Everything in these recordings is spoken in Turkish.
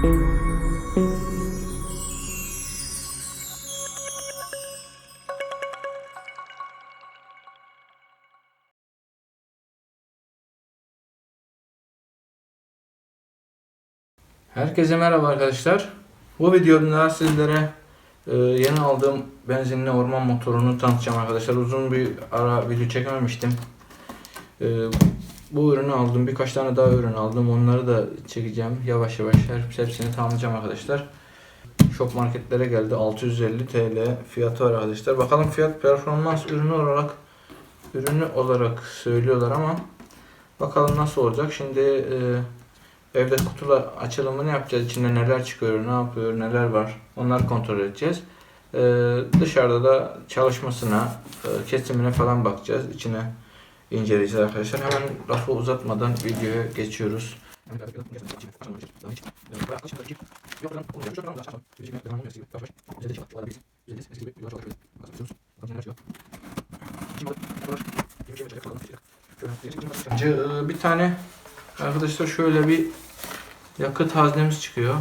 Herkese merhaba arkadaşlar. Bu videomda sizlere e, yeni aldığım benzinli orman motorunu tanıtacağım arkadaşlar. Uzun bir ara video çekememiştim. E, bu ürünü aldım. Birkaç tane daha ürün aldım. Onları da çekeceğim. Yavaş yavaş her, hepsini tamamlayacağım arkadaşlar. Şok marketlere geldi. 650 TL fiyatı var arkadaşlar. Bakalım fiyat performans ürünü olarak ürünü olarak söylüyorlar ama bakalım nasıl olacak. Şimdi e, Evde kutular açılımını yapacağız. İçinde neler çıkıyor, ne yapıyor, neler var. Onları kontrol edeceğiz. Ee, dışarıda da çalışmasına, e, kesimine falan bakacağız. İçine inceleyeceğiz arkadaşlar. Hemen lafı uzatmadan videoya geçiyoruz. Ee, Bir tane Arkadaşlar şöyle bir yakıt haznemiz çıkıyor.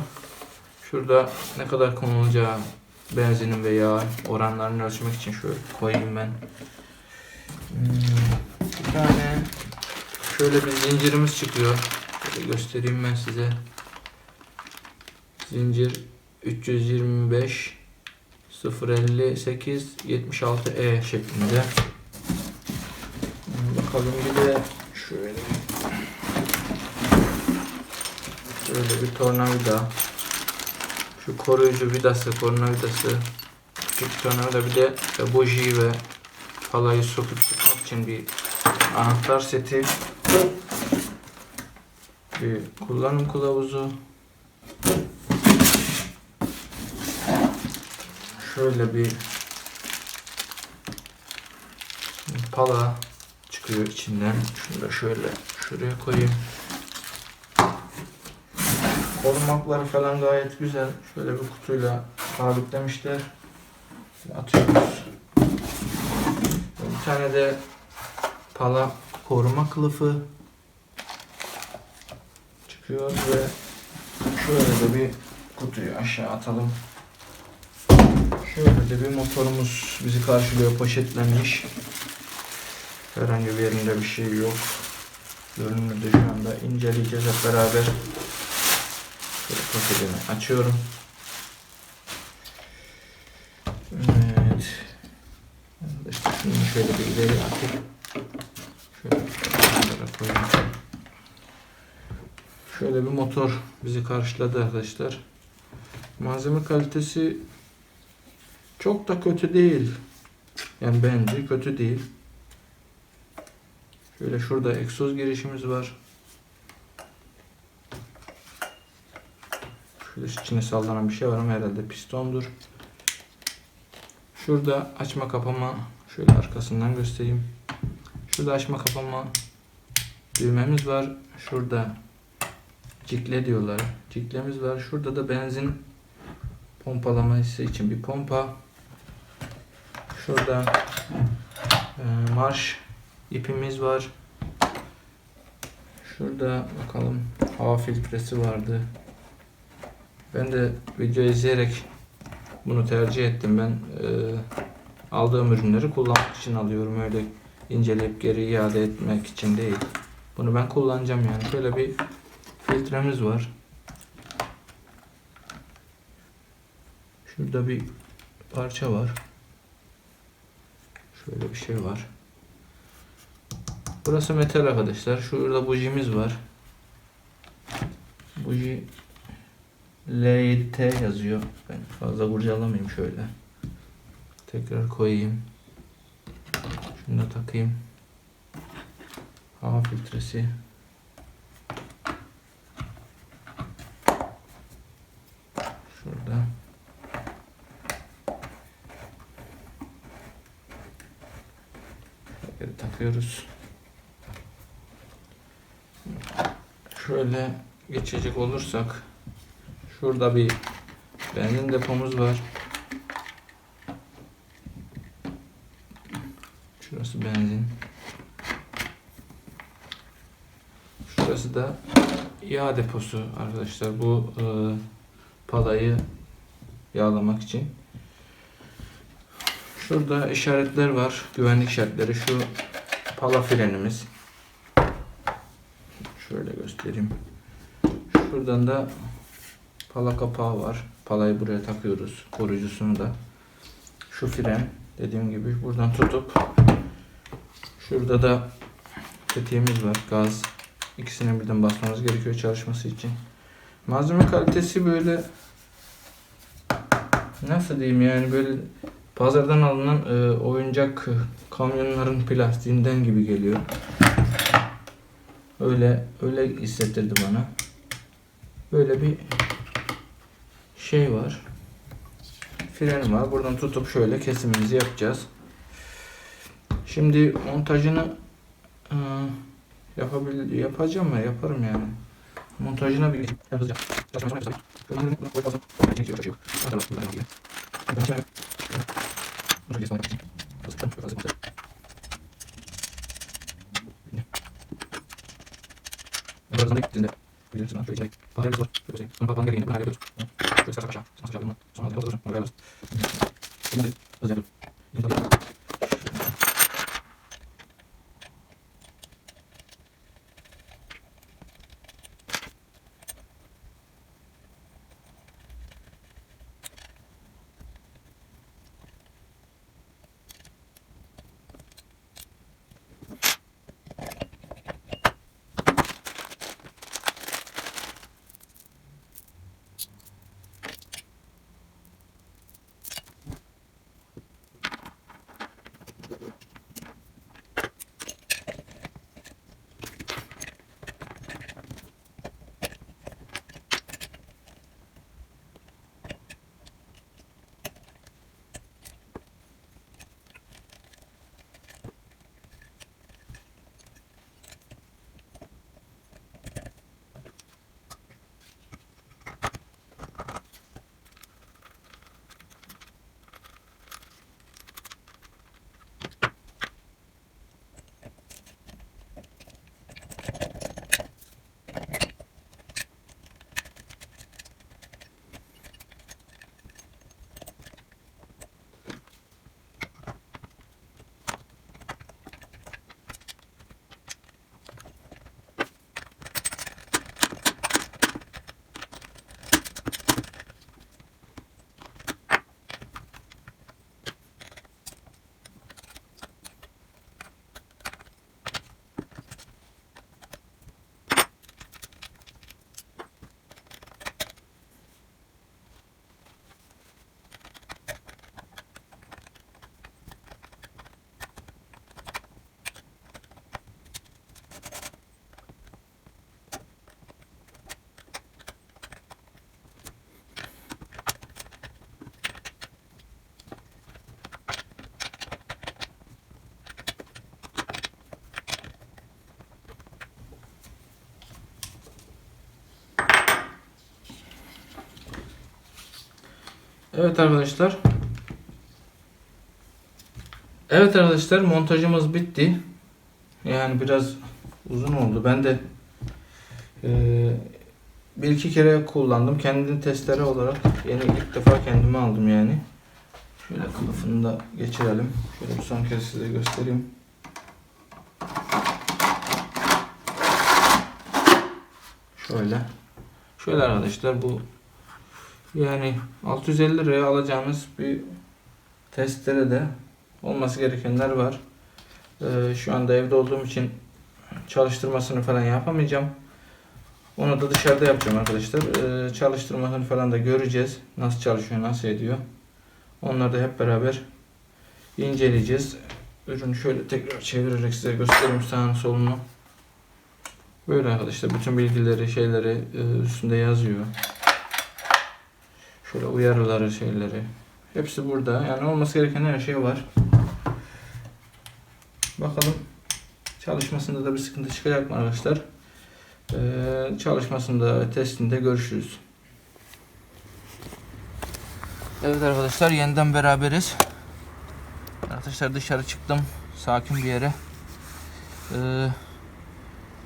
Şurada ne kadar konulacağı benzinin ve yağ oranlarını ölçmek için şöyle koyayım ben. Hmm, Bir tane şöyle bir zincirimiz çıkıyor. Şöyle göstereyim ben size. Zincir 325 058 76 E şeklinde. Bakalım bir de şöyle Şöyle bir tornavida. Şu koruyucu vidası, tornavidası. Küçük tornavida bir de e, buji ve falayı sokup tutmak için bir anahtar seti. Bir kullanım kılavuzu. Şöyle bir pala çıkıyor içinden. Şunu da şöyle şuraya koyayım. Korumakları falan gayet güzel. Şöyle bir kutuyla sabitlemişler. Atıyoruz. Bir tane de pala koruma kılıfı çıkıyor ve şöyle de bir kutuyu aşağı atalım. Şöyle de bir motorumuz bizi karşılıyor poşetlenmiş. Herhangi bir yerinde bir şey yok. Ürünü de şu anda inceleyeceğiz hep beraber. Şöyle paketini açıyorum. Evet. Şunu şöyle bir ileri atıp şöyle kenara koyayım. Şöyle bir motor bizi karşıladı arkadaşlar. Malzeme kalitesi çok da kötü değil. Yani bence kötü değil. Şöyle şurada egzoz girişimiz var. Şurada içine sallanan bir şey var ama herhalde pistondur. Şurada açma kapama şöyle arkasından göstereyim. Şurada açma kapama düğmemiz var. Şurada cikle diyorlar. Ciklemiz var. Şurada da benzin pompalaması için bir pompa. Şurada e, marş ipimiz var. Şurada bakalım hava filtresi vardı. Ben de video izleyerek bunu tercih ettim. Ben e, aldığım ürünleri kullanmak için alıyorum. Öyle inceleyip geri iade etmek için değil. Bunu ben kullanacağım yani. Şöyle bir filtremiz var. Şurada bir parça var. Şöyle bir şey var. Burası metal arkadaşlar. Şurada bujimiz var. Buji L7T yazıyor. Ben fazla kurcalamayayım şöyle. Tekrar koyayım. Şunu da takayım. Hava filtresi. Şurada. Şöyle takıyoruz. Şöyle geçecek olursak Şurada bir benzin depomuz var. Şurası benzin. Şurası da yağ deposu arkadaşlar. Bu e, palayı yağlamak için. Şurada işaretler var. Güvenlik işaretleri. Şu pala frenimiz. Şöyle göstereyim. Şuradan da pala kapağı var. Palayı buraya takıyoruz. Koruyucusunu da. Şu fren dediğim gibi buradan tutup şurada da tetiğimiz var. Gaz. İkisini birden basmamız gerekiyor çalışması için. Malzeme kalitesi böyle nasıl diyeyim yani böyle pazardan alınan e, oyuncak kamyonların plastiğinden gibi geliyor. Öyle öyle hissettirdi bana. Böyle bir şey var. Freni var. Buradan tutup şöyle kesimimizi yapacağız. Şimdi montajını e, yapabil yapacağım mı? Yaparım yani. Montajına bir yapacağım. Birazdan da gittiğinde bilirsin ha şöyle içeri. Pahalı var. Şöyle şey. Sonra kapağın gereğini bunu hallediyoruz. Şöyle sarı aşağı. Sonra aşağı. Sonra aşağı. Sonra aşağı. Sonra aşağı. Hızlı yapıyorum. Evet arkadaşlar. Evet arkadaşlar montajımız bitti. Yani biraz uzun oldu. Ben de eee, bir iki kere kullandım. Kendi testere olarak yeni ilk defa kendime aldım yani. Şöyle kılıfını da geçirelim. Şöyle bir son kez size göstereyim. Şöyle. Şöyle arkadaşlar bu yani 650 liraya alacağımız bir testere de olması gerekenler var. Ee, şu anda evde olduğum için çalıştırmasını falan yapamayacağım. Onu da dışarıda yapacağım arkadaşlar. Ee, çalıştırmasını falan da göreceğiz. Nasıl çalışıyor, nasıl ediyor. Onları da hep beraber inceleyeceğiz. Ürünü şöyle tekrar çevirerek size göstereyim sağını solunu. Böyle arkadaşlar bütün bilgileri, şeyleri e, üstünde yazıyor. Şöyle uyarıları, şeyleri. Hepsi burada. Yani olması gereken her şey var. Bakalım çalışmasında da bir sıkıntı çıkacak mı arkadaşlar? Ee, çalışmasında ve testinde görüşürüz. Evet arkadaşlar yeniden beraberiz. Arkadaşlar dışarı çıktım. Sakin bir yere. Ee,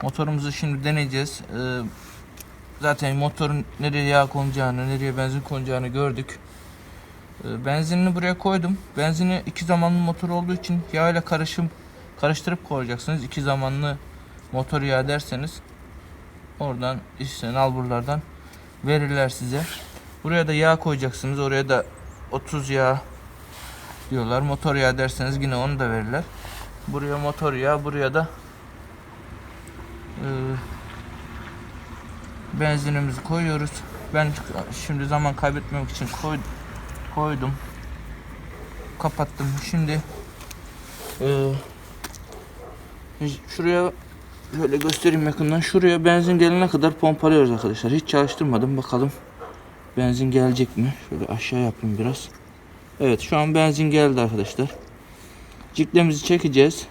Motorumuzu şimdi deneyeceğiz. Ee, zaten motorun nereye yağ konacağını, nereye benzin konacağını gördük. Ee, benzinini buraya koydum. Benzini iki zamanlı motor olduğu için yağ ile karışım karıştırıp koyacaksınız. İki zamanlı motor yağı derseniz oradan işte nalburlardan verirler size. Buraya da yağ koyacaksınız. Oraya da 30 yağ diyorlar. Motor yağı derseniz yine onu da verirler. Buraya motor yağı, buraya da e, benzinimizi koyuyoruz. Ben şimdi zaman kaybetmemek için koy, koydum. Kapattım. Şimdi e, şuraya şöyle göstereyim yakından. Şuraya benzin gelene kadar pompalıyoruz arkadaşlar. Hiç çalıştırmadım. Bakalım benzin gelecek mi? Şöyle aşağı yapayım biraz. Evet şu an benzin geldi arkadaşlar. Ciklemizi çekeceğiz.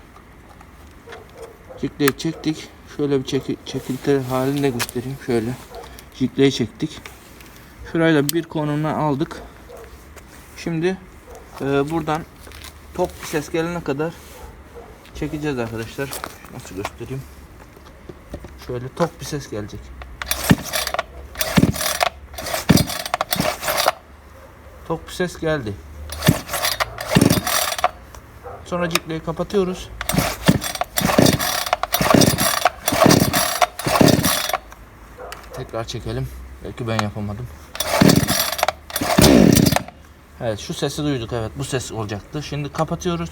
Cikleyi çektik. Şöyle bir çeki, çekilti halinde göstereyim. Şöyle. Cikleyi çektik. Şurayla bir konumuna aldık. Şimdi e, buradan tok bir ses gelene kadar çekeceğiz arkadaşlar. Nasıl göstereyim? Şöyle tok bir ses gelecek. Tok bir ses geldi. Sonra cikleyi kapatıyoruz. Tekrar çekelim. Belki ben yapamadım. Evet şu sesi duyduk evet bu ses olacaktı. Şimdi kapatıyoruz.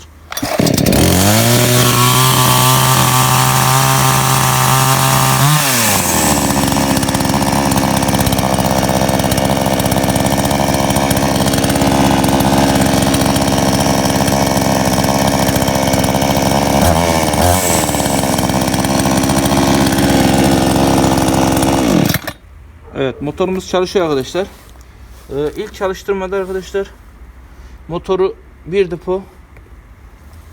Evet motorumuz çalışıyor arkadaşlar. Ee, ilk çalıştırmada arkadaşlar motoru bir depo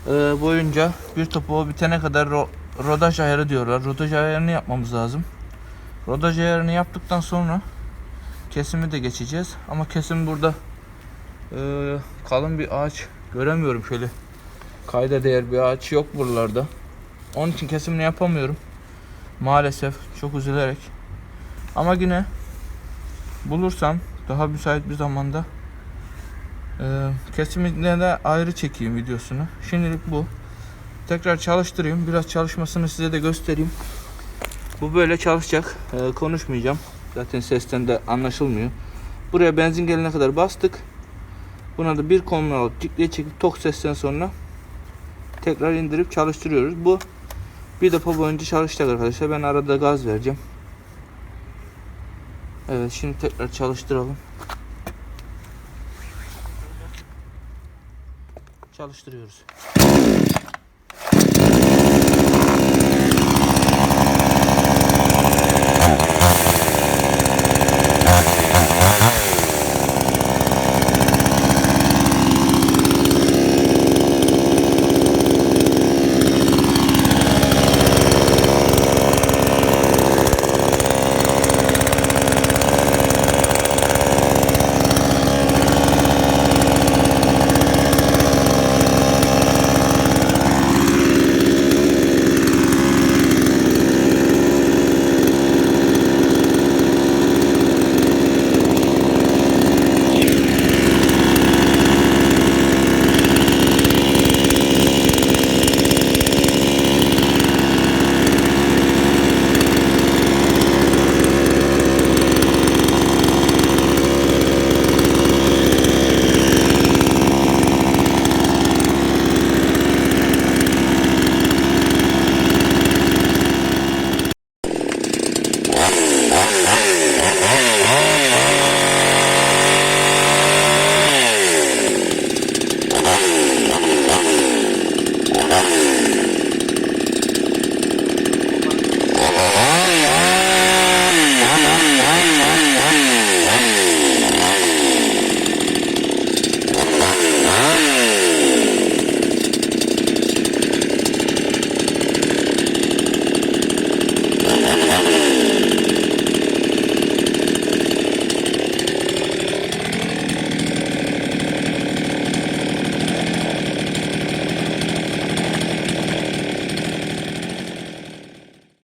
e, boyunca bir depo bitene kadar ro rodaj ayarı diyorlar. Rodaj ayarını yapmamız lazım. Rodaj ayarını yaptıktan sonra kesimi de geçeceğiz. Ama kesim burada e, kalın bir ağaç göremiyorum şöyle. Kayda değer bir ağaç yok buralarda. Onun için kesimini yapamıyorum. Maalesef çok üzülerek. Ama yine bulursam daha müsait bir zamanda e, kesimine de ayrı çekeyim videosunu. Şimdilik bu. Tekrar çalıştırayım. Biraz çalışmasını size de göstereyim. Bu böyle çalışacak. E, konuşmayacağım. Zaten sesten de anlaşılmıyor. Buraya benzin gelene kadar bastık. Buna da bir konumunu alıp cikliye çekip tok sesten sonra tekrar indirip çalıştırıyoruz. Bu bir defa boyunca çalışacak arkadaşlar. Ben arada gaz vereceğim. Evet şimdi tekrar çalıştıralım. Çalıştırıyoruz.